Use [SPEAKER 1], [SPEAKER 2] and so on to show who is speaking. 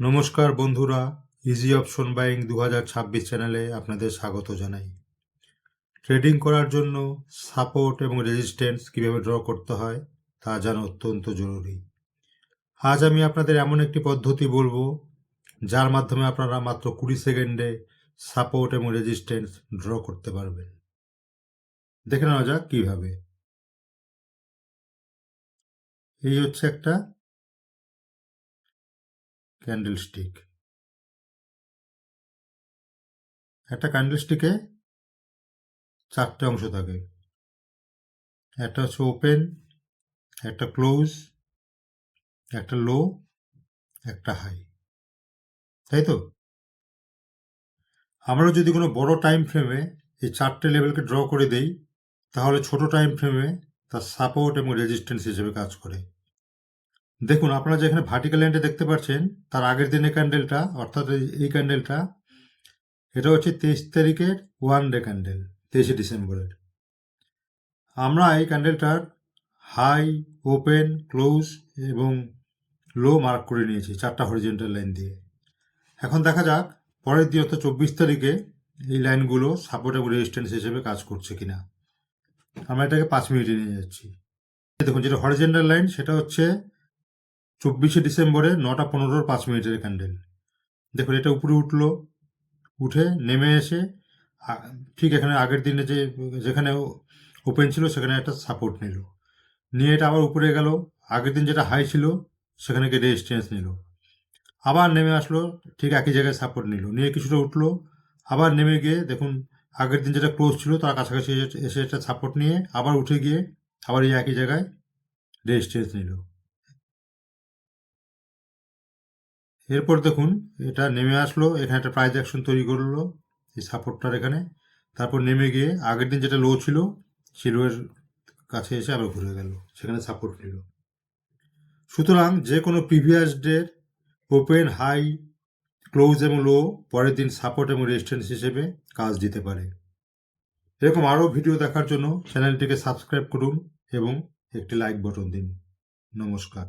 [SPEAKER 1] নমস্কার বন্ধুরা easy option buying দু হাজার ছাব্বিশ চ্যানেলে আপনাদের স্বাগত জানাই। ট্রেডিং করার জন্য সাপোর্ট এবং রেজিস্ট্যান্স কীভাবে ড্র করতে হয় তা জানা অত্যন্ত জরুরি। আজ আমি আপনাদের এমন একটি পদ্ধতি বলব, যার মাধ্যমে আপনারা মাত্র কুড়ি সেকেন্ডে সাপোর্ট এবং রেজিস্ট্যান্স ড্র করতে পারবেন। দেখে নেওয়া যাক কীভাবে। এই হচ্ছে একটা ক্যান্ডেল স্টিক একটা ক্যান্ডেল স্টিকে চারটে অংশ থাকে। একটা হচ্ছে ওপেন একটা ক্লোজ একটা লো একটা হাই তাই তো? আমরা যদি কোনো বড় টাইম ফ্রেমে এই চারটে লেভেলকে ড্র করে দেই, তাহলে ছোট টাইম ফ্রেমে তার সাপোর্ট এবং রেজিস্ট্যান্স হিসেবে কাজ করে। দেখুন, আপনারা যেখানে ভার্টিক্যাল লাইনটা দেখতে পাচ্ছেন, তার আগের দিনের ক্যান্ডেলটা অর্থাৎ এই- এই ক্যান্ডেলটা এটা হচ্ছে তেইশ তারিখের ওয়ান ডে ক্যান্ডেল তেইশে ডিসেম্বরের। আমরা এই ক্যান্ডেলটার হাই ওপেন ক্লোজ এবং লো মার্ক করে নিয়েছি, চারটা হরিজেন্টাল লাইন দিয়ে। এখন দেখা যাক, পরের দিন অর্থাৎ চব্বিশ তারিখে এই লাইনগুলো সাপোর্ট এবং রেজিস্ট্যান্স হিসেবে কাজ করছে কিনা। আমরা এটাকে পাঁচ মিনিটে নিয়ে যাচ্ছি। দেখুন, যেটা হরিজেন্টাল লাইন সেটা হচ্ছে চব্বিশে ডিসেম্বরে নটা পনেরোর পাঁচ মিনিটের ক্যান্ডেল দেখুন, এটা উপরে উঠল, উঠে নেমে এসে ঠিক এখানে আগের দিনে যে, যেখানে ওপেন ছিল, সেখানে একটা সাপোর্ট নিল। নিয়ে এটা আবার উপরে গেল, আগের দিন যেটা হাই ছিল, সেখানে গিয়ে রেজিস্ট্যান্স নিল। আবার নেমে আসলো, ঠিক একই জায়গায় সাপোর্ট নিল। নিয়ে কিছুটা উঠল, আবার নেমে গিয়ে, দেখুন, আগের দিন যেটা ক্লোজ ছিল, তার কাছাকাছি এসে- একটা সাপোর্ট নিয়ে, আবার উঠে গিয়ে, আবার এই একই জায়গায় রেজিস্ট্যান্স নিল। এরপর দেখুন, এটা নেমে আসলো, এখানে একটা প্রাইজ অ্যাকশন তৈরি করল, এই সাপোর্টটার এখানে। তারপর নেমে গিয়ে আগের দিন যেটা লো ছিল, সেই লোয়ের কাছে এসে আবার ঘুরে গেল, সেখানে সাপোর্ট নিল। সুতরাং যে কোনো প্রিভিয়াস ডের ওপেন হাই ক্লোজ এবং লো পরের দিন সাপোর্ট এবং রেজিস্ট্যান্স হিসেবে কাজ দিতে পারে। এরকম আরও ভিডিও দেখার জন্য চ্যানেলটিকে সাবস্ক্রাইব করুন এবং একটি লাইক বাটন দিন। নমস্কার।